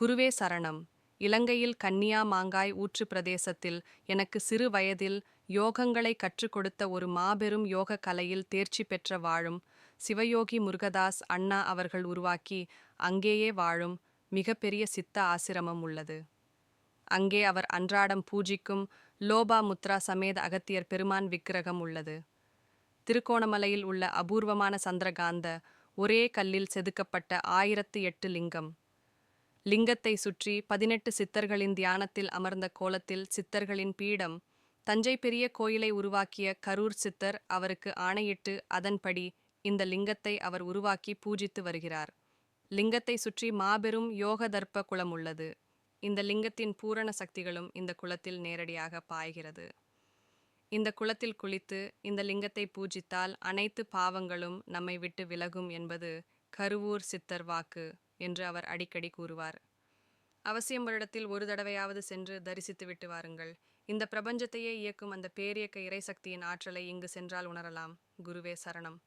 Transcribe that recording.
குருவே சரணம். இலங்கையில் கன்னியா மாங்காய் ஊற்று பிரதேசத்தில் எனக்கு சிறு வயதில் யோகங்களை கற்றுக் கொடுத்த ஒரு மாபெரும் யோக கலையில் தேர்ச்சி பெற்ற வாழும் சிவயோகி முருகதாஸ் அண்ணா அவர்கள் உருவாக்கி அங்கேயே வாழும் மிகப்பெரிய சித்த ஆசிரமம் உள்ளது. அங்கே அவர் அன்றாடம் பூஜிக்கும் லோபா முத்ரா சமேத அகத்தியர் பெருமான் விக்கிரகம் உள்ளது. திருக்கோணமலையில் உள்ள அபூர்வமான சந்திரகாந்த ஒரே கல்லில் செதுக்கப்பட்ட ஆயிரத்து எட்டு லிங்கம். லிங்கத்தை சுற்றி பதினெட்டு சித்தர்களின் தியானத்தில் அமர்ந்த கோலத்தில் சித்தர்களின் பீடம் தஞ்சை பெரிய கோயிலை உருவாக்கிய கரூர் சித்தர் அவருக்கு ஆணையிட்டு அதன்படி இந்த லிங்கத்தை அவர் உருவாக்கி பூஜித்து வருகிறார். லிங்கத்தை சுற்றி மாபெரும் யோக தர்ப்ப குளம் உள்ளது. இந்த லிங்கத்தின் பூரண சக்திகளும் இந்த குளத்தில் நேரடியாக பாய்கிறது. இந்த குளத்தில் குளித்து இந்த லிங்கத்தை பூஜித்தால் அனைத்து பாவங்களும் நம்மை விட்டு விலகும் என்பது கருவூர் சித்தர் வாக்கு. என்று அவர் அடிக்கடி கூறுவார். அவசியம் வருடத்தில் ஒரு தடவையாவது சென்று தரிசித்து விட்டு வாருங்கள். இந்த பிரபஞ்சத்தையே இயக்கும் அந்த பேரியக்க இறைசக்தியின் ஆற்றலை இங்கு சென்றால் உணரலாம். குருவே சரணம்.